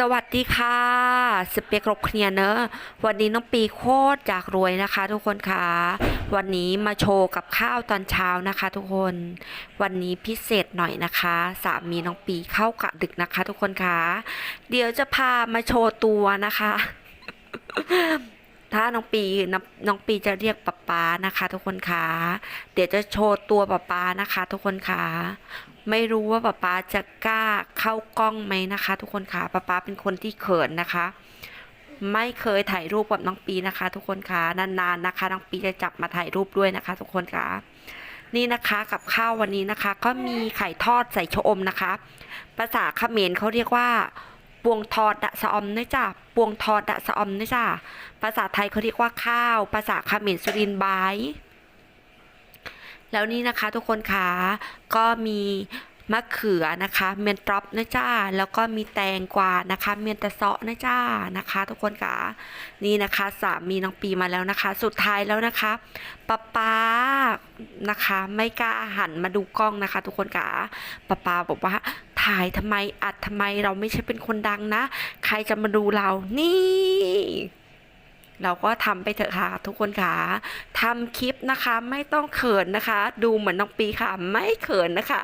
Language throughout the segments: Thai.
สวัสดีค่ะ สเปกรบเคลียร์เนอะวันนี้น้องปีโคตรอยากรวยนะคะ ทุกคนค่ะ วันนี้มาโชว์กับข้าวตอนเช้านะคะ ทุกคน วันนี้พิเศษหน่อยนะคะ สามีน้องปีเข้ากะดึกนะคะ ทุกคนค่ะ เดี๋ยวจะพามาโชว์ตัวนะคะ ถ้าน้องปีน้องน้องปีจะเรียกป๊าป๊านะคะ ทุกคนค่ะ เดี๋ยวจะโชว์ตัวป๊าป๊านะคะ ทุกคนค่ะ ไม่รู้ว่าป๊าป๊าจะกล้าเข้ากล้องไหมนะคะ ทุกคนค่ะป๊าป๊าเป็นคนที่เขินนะคะ ไม่เคยถ่ายรูปกับน้องปีนะคะ ทุกคนค่ะนานๆนะคะ น้องปีจะจับมาถ่ายรูปด้วยนะคะ ทุกคนค่ะนี่นะคะกับข้าววันนี้นะคะ ก็มีไข่ทอดใส่ชะอมนะคะ ภาษาเขมรเขาเรียกว่าปวงทอดดะสะอมนะจ้ะปวงทอดดะสะอมนะจ้ะภาษาไทยเขาเรียกว่าข้าว ภาษาเขมรสุรินทร์บาย แล้วนี่นะคะทุกคนคะก็มีมะเขือนะคะเมียนตรอปนะจ้าแล้วก็มีแตงกวานะคะ เมียนตะเซาะนะจ้านะคะ ทุกคนคะนี่นะคะสามีน้องปีมาแล้วนะคะ สุดท้ายแล้วนะคะป๊าป๊านะคะ ไม่กล้าหันมาดูกล้องนะคะ ทุกคนคะป๊าป๊าบอกว่าถ่ายทำไมอัดทำไมเราไม่ใช่เป็นคนดังนะ ใครจะมาดูเรานี่ เราก็ทำไปเถอะค่ะทุกคนค่ะทำคลิปนะคะไม่ต้องเขินนะคะ ดูเหมือนน้องปีค่ะ ไม่เขินนะคะ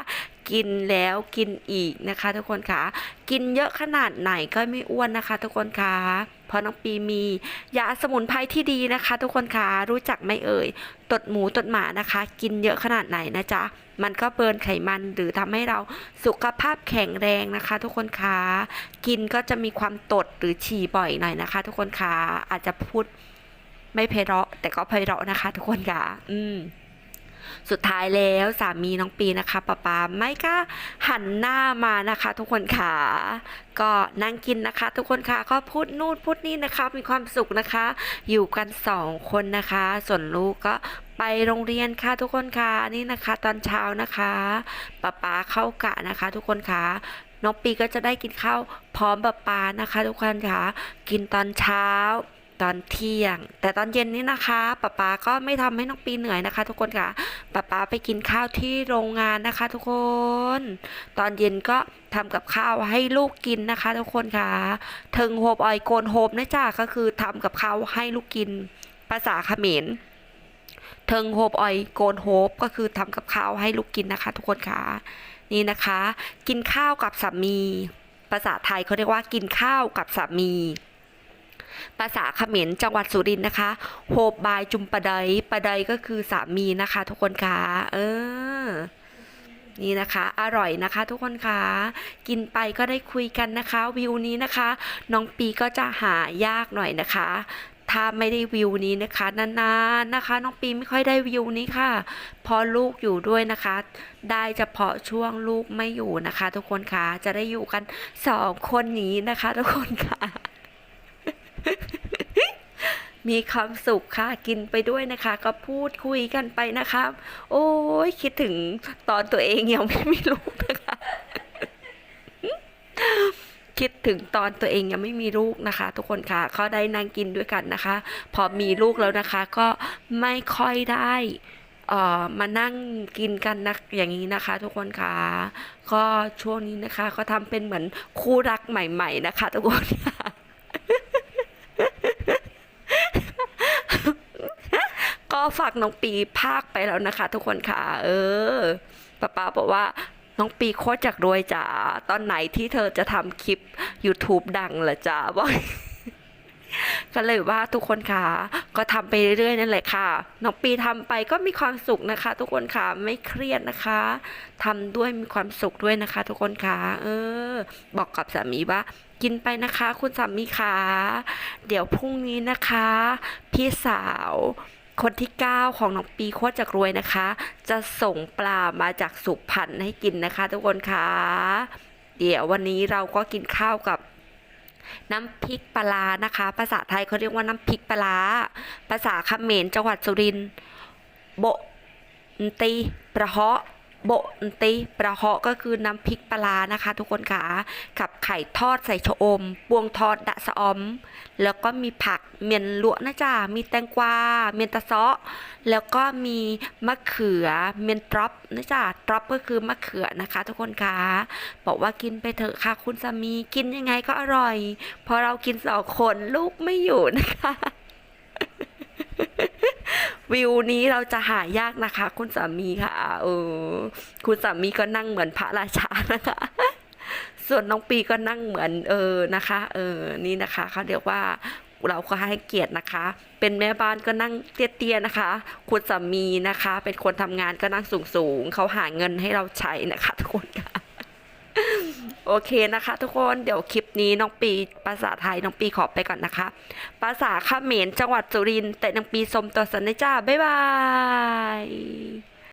กินแล้วกินอีกนะคะ ทุกคนค่ะกินเยอะขนาดไหนก็ไม่อ้วนนะคะ ทุกคนค่ะเพราะน้องปีมียาสมุนไพรที่ดีนะคะ ทุกคนค่ะรู้จักไหมเอ่ยตดหมูตดหมานะคะ กินเยอะขนาดไหนนะจ๊ะมันก็เบิร์นไขมันหรือทำให้เราสุขภาพแข็งแรงนะคะ ทุกคนค่ะกินก็จะมีความตดหรือฉี่บ่อยหน่อยนะคะ ทุกคนค่ะอาจจะพูดไม่ไพเราะแต่ก็ไพเราะนะคะ ทุกคนค่ะอืม สุดท้ายแล้วสามีน้องปีนะคะป๊าป๊าไม่ก็หันหน้ามานะคะ ทุกคนค่ะ ก็นั่งกินนะคะ ทุกคนค่ะก็พูดนู่นพูดนี่นะคะ มีความสุขนะคะ อยู่กันสองคนนะคะ ส่วนลูกก็ไปโรงเรียนค่ะทุกคนค่ะนี่นะคะ ตอนเช้านะคะป๊าป๊าเข้ากะนะคะ ทุกคนค่ะน้องปีก็จะได้กินข้าวพร้อมป๊าป๊านะคะ ทุกคนค่ะ กินตอนเช้า ตอนเที่ยง แต่ตอนเย็นนี่นะคะป๊าป๊าก็ไม่ทำให้น้องปีเหนื่อยนะคะ ทุกคนค่ะป๊าป๊าไปกินข้าวที่โรงงานนะคะ ทุกคน ตอนเย็นก็ทำกับข้าวให้ลูกกินนะคะ ทุกคนค่ะเทิงโฮบออยโกนโฮบนะจ๊ะก็คือทำกับข้าวให้ลูกกินภาษาเขมรเทิงโฮบออยโกนโฮบก็คือทำกับข้าวให้ลูกกินนะคะ ทุกคนค่ะนี่นะคะ กินข้าวกับสามี ภาษาไทยเขาเรียกว่ากินข้าวกับสามี ภาษาเขมรจังหวัดสุรินทร์นะคะ โฮบบายจุมปะไดปะไดก็คือสามีนะคะ ทุกคนค่ะเออนี่นะคะ อร่อยนะคะทุกคนค่ะกินไปก็ได้คุยกันนะคะ วิวนี้นะคะ น้องปีก็จะหายากหน่อยนะคะ ถ้าไม่ได้วิวนี้นะคะนานๆนะคะ น้องปีไม่ค่อยได้วิวนี้ค่ะเพอลูกอยู่ด้วยนะคะ ได้เฉพาะช่วงลูกไม่อยู่นะคะ ทุกคนค่ะจะได้อยู่กันสองคนนี้นะคะ ทุกคนค่ะ มีความสุขค่ะกินไปด้วยนะคะ ก็พูดคุยกันไปนะคะ โอ้ยคิดถึงตอนตัวเองยังไม่มีลูกนะคะ คิดถึงตอนตัวเองยังไม่มีลูกนะคะ ทุกคนค่ะเขาได้นั่งกินด้วยกันนะคะ พอมีลูกแล้วนะคะ ก็ไม่ค่อยได้เอ่อมานั่งกินกันนะอย่างนี้นะคะ ทุกคนค่ะ ก็ช่วงนี้นะคะ ก็ทำเป็นเหมือนคู่รักใหม่ ๆ นะคะ ทุกคนค่ะ ก็ ฝากน้องปีภาคไปแล้วนะคะ ทุกคนค่ะ เออป้าป้าบอกว่าน้องปีโคตรจากรวยจ๋าตอนไหนที่เธอจะทำคลิป YouTube ดังเหรอจ๋าบอกก็เลยว่าทุกคนค่ะ ก็ทำไปเรื่อยๆนั่นแหละค่ะ น้องปีทำไปก็มีความสุขนะคะ ทุกคนค่ะไม่เครียดนะคะทำด้วยมีความสุขด้วยนะคะ ทุกคนค่ะ เออ บอกกับสามีว่า กินไปนะคะ คุณสามีค่ะเดี๋ยวพรุ่งนี้นะคะ พี่สาว คนที่ 9 ของน้องปีโคตรจากรวยนะคะ จะส่งปลามาจากสุพรรณให้กินนะคะ ทุกคนค่ะเดี๋ยววันนี้เราก็กินข้าวกับน้ำพริกปลานะคะ ภาษาไทยเขาเรียกว่าน้ำพริกปลาร้าภาษาเขมรจังหวัดสุรินทร์โบตีประเหาะ โบติปลาเหาะก็คือน้ำพริกปลานะคะ ทุกคนค่ะกับไข่ทอดใส่ชะอมปวงทอดดะสะอม แล้วก็มีผักเมียนลวกนะจ๊ะมีแตงกวาเมียนตะเซาะแล้วก็มีมะเขือเมียนตรอปนะจ๊ะตรอปก็คือมะเขือนะคะ ทุกคนค่ะบอกว่ากินไปเถอะค่ะคุณสามีกินยังไงก็อร่อยพราะเรากินสองคนลูกไม่อยู่นะคะ วิวนี้เราจะหายากนะคะ คุณสามีค่ะเออคุณสามีก็นั่งเหมือนพระราชานะคะส่วนน้องปีก็นั่งเหมือนเออนะคะ เออนี่นะคะเขาเรียกว่าเราก็ให้เกียรตินะคะ เป็นแม่บ้านก็นั่งเตี้ยๆนะคะ คุณสามีนะคะ เป็นคนทำงานก็นั่งสูงๆเขาหาเงินให้เราใช้นะคะทุกคนค่ะ โอเคนะคะ ทุกคนเดี๋ยวคลิปนี้น้องปีภาษาไทยน้องปีขอไปก่อนนะคะ ภาษาเขมรจังหวัดสุรินทร์แต่น้องปีสมตัวสันนิจ้า บ๊ายบาย